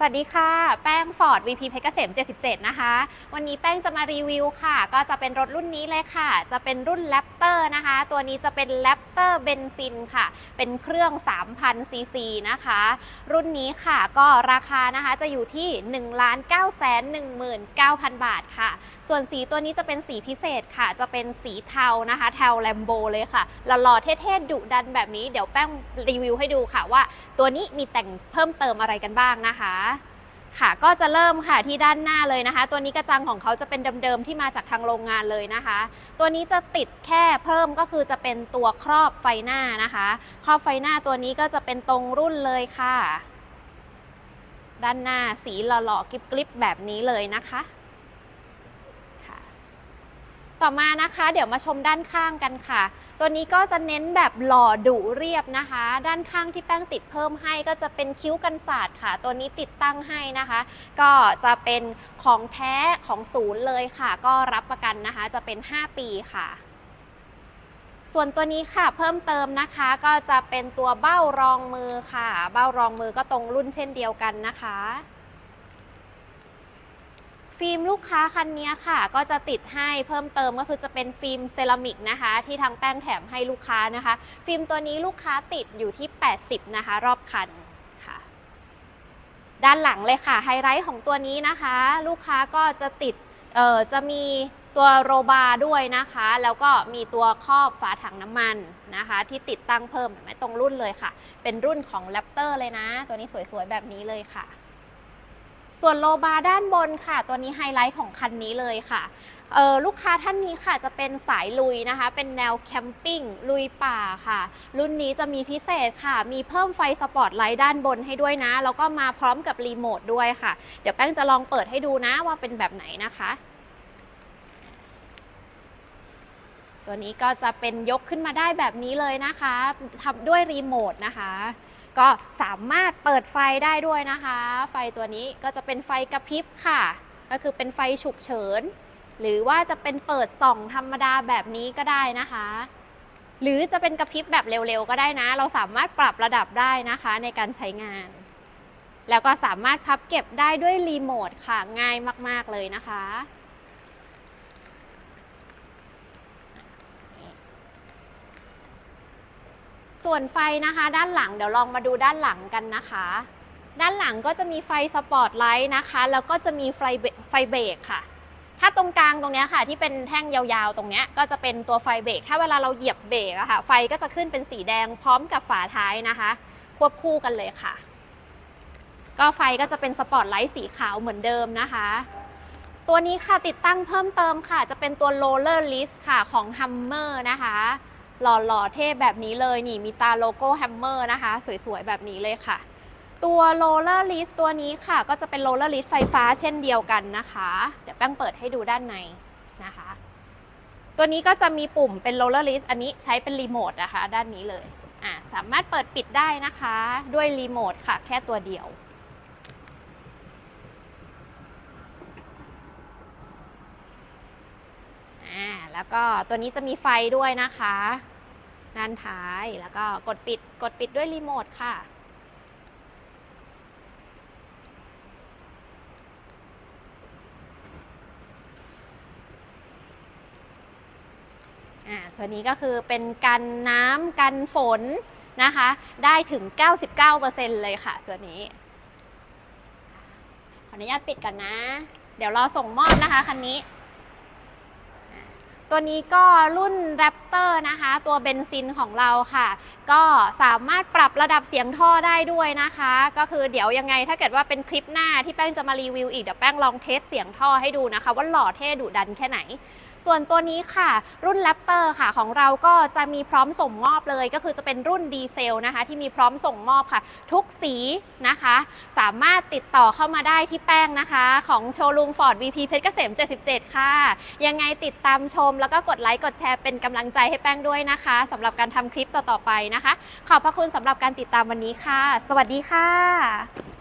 สวัสดีค่ะ แป้ง Ford VP เพชรเกษม 77 นะคะ วันนี้แป้งจะมารีวิวค่ะ ก็จะเป็นรถรุ่นนี้เลยค่ะ จะเป็นรุ่น Raptor นะคะ ตัวนี้จะเป็น Raptor เบนซินค่ะ เป็นเครื่อง 3,000 ซีซีนะคะ รุ่นนี้ค่ะก็ราคานะคะจะอยู่ที่ 1 9 1 9 0 0 0 บาทค่ะ ส่วนสีตัวนี้จะเป็นสีพิเศษค่ะ จะเป็นสีเทานะคะ เทาแลมโบเลยค่ะ หล่อๆเท่ๆดุดันแบบนี้ เดี๋ยวแป้งรีวิวให้ดูค่ะว่า ตัวนี้มีแต่งเพิ่มเติมอะไรกันบ้างนะคะ ค่ะก็จะเริ่มค่ะที่ด้านหน้าเลยนะคะ ตัวนี้กระจังของเขาจะเป็นเดิมๆที่มาจากทางโรงงานเลยนะคะ ตัวนี้จะติดแค่เพิ่มก็คือจะเป็นตัวครอบไฟหน้านะคะ ครอบไฟหน้าตัวนี้ก็จะเป็นตรงรุ่นเลยค่ะ ด้านหน้าสีหล่อๆกริบๆแบบนี้เลยนะคะค่ะ ต่อมานะคะ เดี๋ยวมาชมด้านข้างกันค่ะ ตัวนี้ก็จะเน้นแบบหล่อดุเรียบนะคะ ด้านข้างที่แป้งติดเพิ่มให้ก็จะเป็นคิ้วกันศาสตร์ค่ะ ตัวนี้ติดตั้งให้นะคะ ก็จะเป็นของแท้ของศูนย์เลยค่ะ ก็รับประกันนะคะ จะเป็น 5 ปีค่ะส่วนตัวนี้ค่ะเพิ่มเติมนะคะก็จะเป็นตัวเบ้ารองมือค่ะ เบ้ารองมือก็ตรงรุ่นเช่นเดียวกันนะคะ ฟิล์มลูกค้าคันนี้ค่ะ ก็จะติดให้เพิ่มเติมก็คือจะเป็นฟิล์มเซรามิกนะคะ ที่ทางแป้งแถมให้ลูกค้านะคะ ฟิล์มตัวนี้ลูกค้าติดอยู่ที่ 80 นะคะ รอบคันค่ะ ด้านหลังเลยค่ะ ไฮไลท์ของตัวนี้นะคะ ลูกค้าก็จะติดเอ่อจะมีตัวโรบาร์ด้วยนะคะ แล้วก็มีตัวครอบฝาถังน้ำมันนะคะ ที่ติดตั้งเพิ่มเห็นไหมตรงรุ่นเลยค่ะ เป็นรุ่นของ Raptor เลยนะ ตัวนี้สวยๆแบบนี้เลยค่ะ ส่วนโลบาร์ด้านบนค่ะ ตัวนี้ไฮไลท์ของคันนี้เลยค่ะลูกค้าท่านนี้ค่ะจะเป็นสายลุยนะคะ เป็นแนวแคมปิ้งลุยป่าค่ะ รุ่นนี้จะมีพิเศษค่ะ มีเพิ่มไฟสปอตไลท์ด้านบนให้ด้วยนะ แล้วก็มาพร้อมกับรีโมทด้วยค่ะ เดี๋ยวแป้งจะลองเปิดให้ดูนะว่าเป็นแบบไหนนะคะ ตัวนี้ก็จะเป็นยกขึ้นมาได้แบบนี้เลยนะคะทำด้วยรีโมทนะคะ ก็สามารถเปิดไฟได้ด้วยนะคะ ไฟตัวนี้ก็จะเป็นไฟกระพริบค่ะ ก็คือเป็นไฟฉุกเฉิน หรือว่าจะเป็นเปิดส่องธรรมดาแบบนี้ก็ได้นะคะ หรือจะเป็นกระพริบแบบเร็วๆก็ได้นะ เราสามารถปรับระดับได้นะคะในการใช้งาน แล้วก็สามารถพับเก็บได้ด้วยรีโมทค่ะง่ายมากๆเลยนะคะ ส่วนไฟนะคะ ด้านหลังเดี๋ยวลองมาดูด้านหลังกันนะคะ ด้านหลังก็จะมีไฟสปอตไลท์นะคะ แล้วก็จะมีไฟไฟเบรกค่ะ ถ้าตรงกลางตรงเนี้ยค่ะ ที่เป็นแท่งยาวๆ ตรงเนี้ยก็จะเป็นตัวไฟเบรกถ้าเวลาเราเหยียบเบรกอะค่ะ ไฟก็จะขึ้นเป็นสีแดงพร้อมกับฝาท้ายนะคะ ควบคู่กันเลยค่ะ ก็ไฟก็จะเป็นสปอตไลท์สีขาวเหมือนเดิมนะคะตัวนี้ค่ะติดตั้งเพิ่มเติมค่ะ จะเป็นตัว roller list ค่ะของ Hummer นะคะ หล่อๆเท่แบบนี้เลยนี่มีตาโลโก้ Hammer นะคะ สวยๆ แบบนี้เลยค่ะ ตัว roller list ตัวนี้ค่ะ ก็จะเป็น roller list ไฟฟ้าเช่นเดียวกันนะคะ เดี๋ยวแป้งเปิดให้ดูด้านในนะคะ ตัวนี้ก็จะมีปุ่มเป็น roller list อันนี้ใช้เป็นรีโมทนะคะ ด้านนี้เลยอะสามารถเปิดปิดได้นะคะ ด้วยรีโมทค่ะ แค่ตัวเดียว อ่า แล้วก็ตัวนี้จะมีไฟด้วยนะคะด้านท้ายแล้วก็กดปิดกดปิดด้วยรีโมทค่ะอ่าตัวนี้ก็คือเป็นกันน้ำกันฝนนะคะ ได้ถึง 99%เลยค่ะ ตัวนี้ ขออนุญาตปิดก่อนนะ เดี๋ยวรอส่งมอบนะคะคันนี้ ตัวนี้ก็รุ่น Raptor นะคะ ตัวเบนซินของเราค่ะ ก็สามารถปรับระดับเสียงท่อได้ด้วยนะคะ ก็คือเดี๋ยวยังไงถ้าเกิดว่าเป็นคลิปหน้าที่แป้งจะมารีวิวอีกเดี๋ยวแป้งลองเทสเสียงท่อให้ดูนะคะ ว่าหล่อเท่ดุดันแค่ไหน ส่วนตัวนี้ค่ะ รุ่น Raptor ค่ะของเราก็จะมีพร้อมส่งมอบเลย ก็คือจะเป็นรุ่นดีเซลนะคะ ที่มีพร้อมส่งมอบค่ะ ทุกสีนะคะ สามารถติดต่อเข้ามาได้ที่แป้งนะคะ ของโชว์รูมฟอร์ด VP เพชรเกษม 77 ค่ะ ยังไงติดตามชม แล้วก็กดไลค์กดแชร์เป็นกำลังใจให้แป้งด้วยนะคะสำหรับการทำคลิปต่อๆไปนะคะ ขอบพระคุณสำหรับการติดตามวันนี้ค่ะ สวัสดีค่ะ